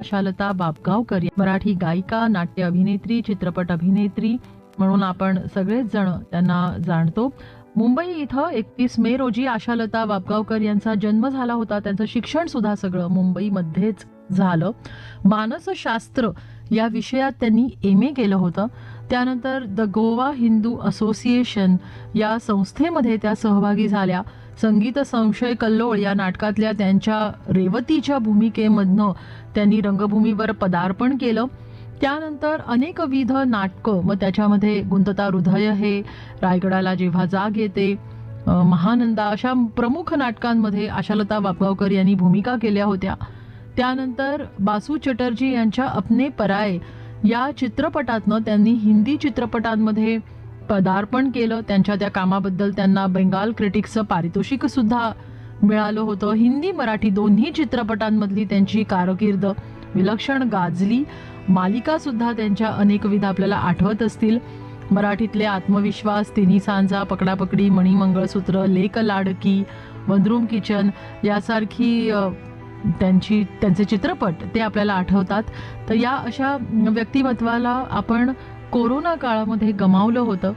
आशालता बापगावकर मराठी गायिका नाट्य अभिनेत्री चित्रपट अभिनेत्री म्हणून आपण सगळेच जण त्यांना जाणतो. मुंबई इथं एकतीस मे रोजी आशालता बापगावकर यांचा जन्म झाला होता. त्यांचं शिक्षण सुद्धा सगळं मुंबईमध्येच झालं. मानसशास्त्र या विषयात त्यांनी एम ए केलं होतं. त्यानंतर द गोवा हिंदू असोसिएशन या संस्थेमध्ये त्या सहभागी झाल्या. संगीत संशय कल्लोळ या नाटकातल्या त्यांच्या रेवतीच्या भूमिकेमधनं त्यांनी रंगभूमीवर पदार्पण केलं. त्यानंतर अनेकविध नाटकं मग त्याच्यामध्ये गुंतता हृदय हे रायगडाला जेव्हा जाग येते महानंदा अशा प्रमुख नाटकांमध्ये आशालता बापगावकर यांनी भूमिका केल्या होत्या. त्यानंतर बासू चटर्जी यांच्या अपने पराय या चित्रपटातनं त्यांनी हिंदी चित्रपटांमध्ये पदार्पण केलं. त्यांच्या त्या कामाबद्दल त्यांना बेंगाल क्रिटिक्सचं पारितोषिक सुद्धा मिळालं होतं. हिंदी मराठी दोन्ही चित्रपटांमधली त्यांची कारकीर्द विलक्षण गाजली. मालिका सुद्धा त्यांच्या अनेकविध आपल्याला आठवत असतील. मराठीतले आत्मविश्वास तिन्ही सांजा पकडापकडी मणिमंगळसूत्र लेक लाडकी वनरूम किचन यासारखी त्यांची त्यांचे चित्रपट ते आपल्याला आठवतात. तर या अशा व्यक्तिमत्वाला आपण कोरोना काळामध्ये गमावलं होतं.